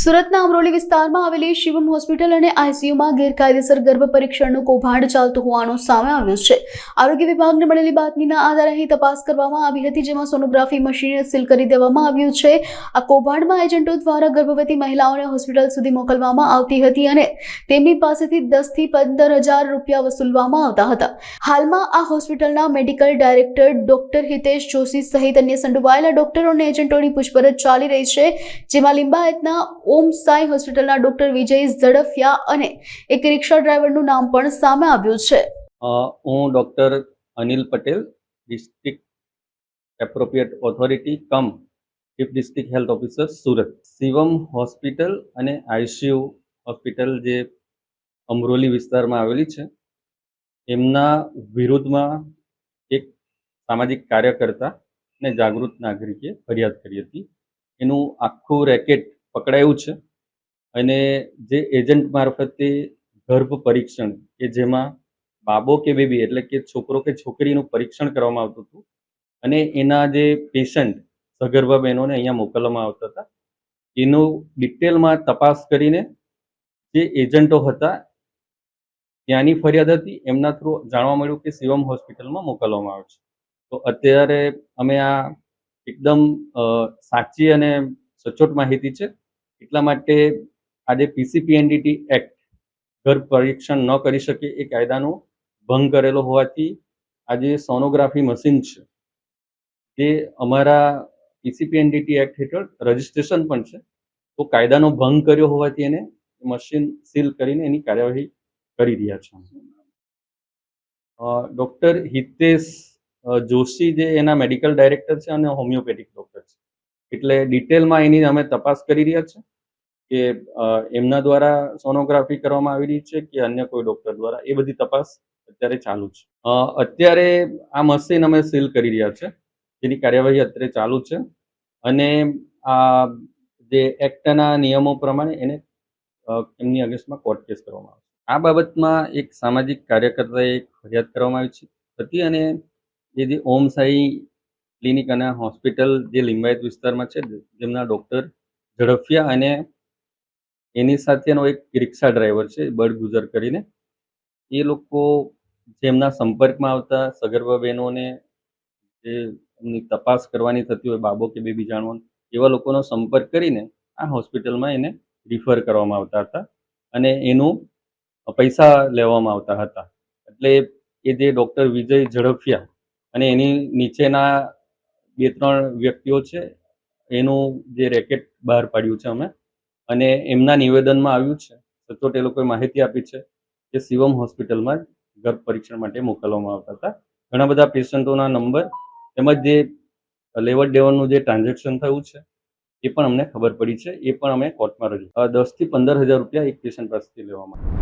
સુરતના અમરોલી વિસ્તારમાં આવેલી શિવમ હોસ્પિટલ અને આઈસીયુમાં ગેરકાયદેસર ગર્ભ પરીક્ષણનું કૌભાંડ ચાલતું હોવાનું સામે આવ્યું છે. આરોગ્ય વિભાગને મળેલી બાતમીના આધારે અહીં તપાસ કરવામાં આવી હતી, જેમાં સોનોગ્રાફી મશીન સીલ કરી દેવામાં આવ્યું છે. આ કૌભાંડમાં એજન્ટો દ્વારા ગર્ભવતી મહિલાઓને હોસ્પિટલ સુધી મોકલવામાં આવતી હતી અને તેમની પાસેથી દસથી પંદર હજાર રૂપિયા વસૂલવામાં આવતા હતા. હાલમાં આ હોસ્પિટલના medical director doctor Hitesh Joshi સહિત અન્ય સંડોવાયેલા ડોક્ટરો અને એજન્ટોની પૂછપરછ ચાલી રહી છે, જેમાં લિંબાયતના ઓમ સાઈ હોસ્પિટલના ડોક્ટર વિજય ઝડફિયા અને એક રિક્ષા ડ્રાઈવરનું નામ પણ સામે આવ્યું છે. હું doctor Anil Patel, district appropriate authority, cum chief district health officer, Surat. Shivam hospital અને આઈસીયુ હોસ્પિટલ જે અમરોલી વિસ્તારમાં આવેલી છે, એમના વિરુદ્ધમાં એક સામાજિક કાર્યકર્તા અને જાગૃત નાગરિકે ફરિયાદ કરી હતી. એનું આખું રેકેટ પકડાયું છે અને જે એજન્ટ મારફતે ગર્ભ પરીક્ષણ કે જેમાં બાબો કે બેબી એટલે કે છોકરો કે છોકરીનું પરીક્ષણ કરવામાં આવતું હતું અને એના જે પેશન્ટ સગર્ભા બહેનોને અહીંયા મોકલવામાં આવતા હતા, એનું ડિટેલમાં તપાસ કરીને જે એજન્ટો હતા ત્યાંની ફરિયાદ હતી, એમના થ્રુ જાણવા મળ્યું કે શિવમ હોસ્પિટલમાં મોકલવામાં આવે છે. તો અત્યારે અમે આ એકદમ સાચી અને સચોટ માહિતી છે. એટલા માટે આજે પીસીપીએનડીટી એક્ટ ઘર પરીક્ષણ ન કરી શકે એ કાયદાનો ભંગ કરેલો હોવાથી આજે સોનોગ્રાફી મશીન છે. જે અમારા પીસીપીએનડીટી એક્ટ હેઠળ રજિસ્ટ્રેશન પણ છે. તો કાયદાનો ભંગ કર્યો હોવાથી એને મશીન સીલ કરીને એની કાર્યવાહી કરી રહ્યા છે. ડૉક્ટર હિતેશ જોશી જે એના મેડિકલ ડાયરેક્ટર છે અને હોમિયોપેથિક ડૉક્ટર છે. એટલે ડિટેલમાં એની અમે તપાસ કરી રહ્યા છે કે એમના દ્વારા સોનોગ્રાફી કરવામાં આવી રહી છે કે અન્ય કોઈ ડૉક્ટર દ્વારા? એ બધી તપાસ અત્યારે ચાલુ છે. અત્યારે આ મશીન અમે સીલ કરી રહ્યા છે. જેની કાર્યવાહી અત્યારે ચાલુ છે. અને આ જે એક્ટના નિયમો પ્રમાણે એને એમની અગેન્સ્ટમાં કોર્ટ કેસ કરવામાં આવશે. આ બાબતમાં એક સામાજિક કાર્યકર્તાએ ફરિયાદ કરવામાં આવી છે. હતી અને એ જે ઓમ સાઈ ક્લિનિક અને હોસ્પિટલ જે લિંબાયત વિસ્તારમાં છે, જેમના ડૉક્ટર ઝડફિયા અને એની સાથેનો એક રિક્ષા ડ્રાઈવર છે બળ ગુજર કરીને. એ લોકો જેમના સંપર્કમાં આવતા સગર્ભા બહેનોને જે એમની તપાસ કરવાની થતી હોય, બાબો કે બેબી જાણવાનું એવા લોકોનો સંપર્ક કરીને આ હોસ્પિટલમાં એને રિફર કરવામાં આવતા હતા અને એનું પૈસા લેવામાં આવતા હતા. એટલે એ જે ડૉક્ટર વિજય ઝડફિયા અને એની નીચેના બે ત્રણ વ્યક્તિઓ છે, એનું જે રેકેટ બહાર પાડ્યું છે અમે. અને એમના નિવેદનમાં આવ્યું છે, સચોટ એ લોકોએ માહિતી આપી છે કે શિવમ હોસ્પિટલમાં ગર્ભ પરીક્ષણ માટે મોકલવામાં આવતા હતા. ઘણા બધા પેશન્ટોના નંબર તેમજ જે લેવડ દેવડનું જે ટ્રાન્ઝેક્શન થયું છે, એ પણ અમને ખબર પડી છે, એ પણ અમે કોર્ટમાં રજૂ દસથી પંદર હજાર રૂપિયા એક પેશન્ટ પાસેથી લેવામાં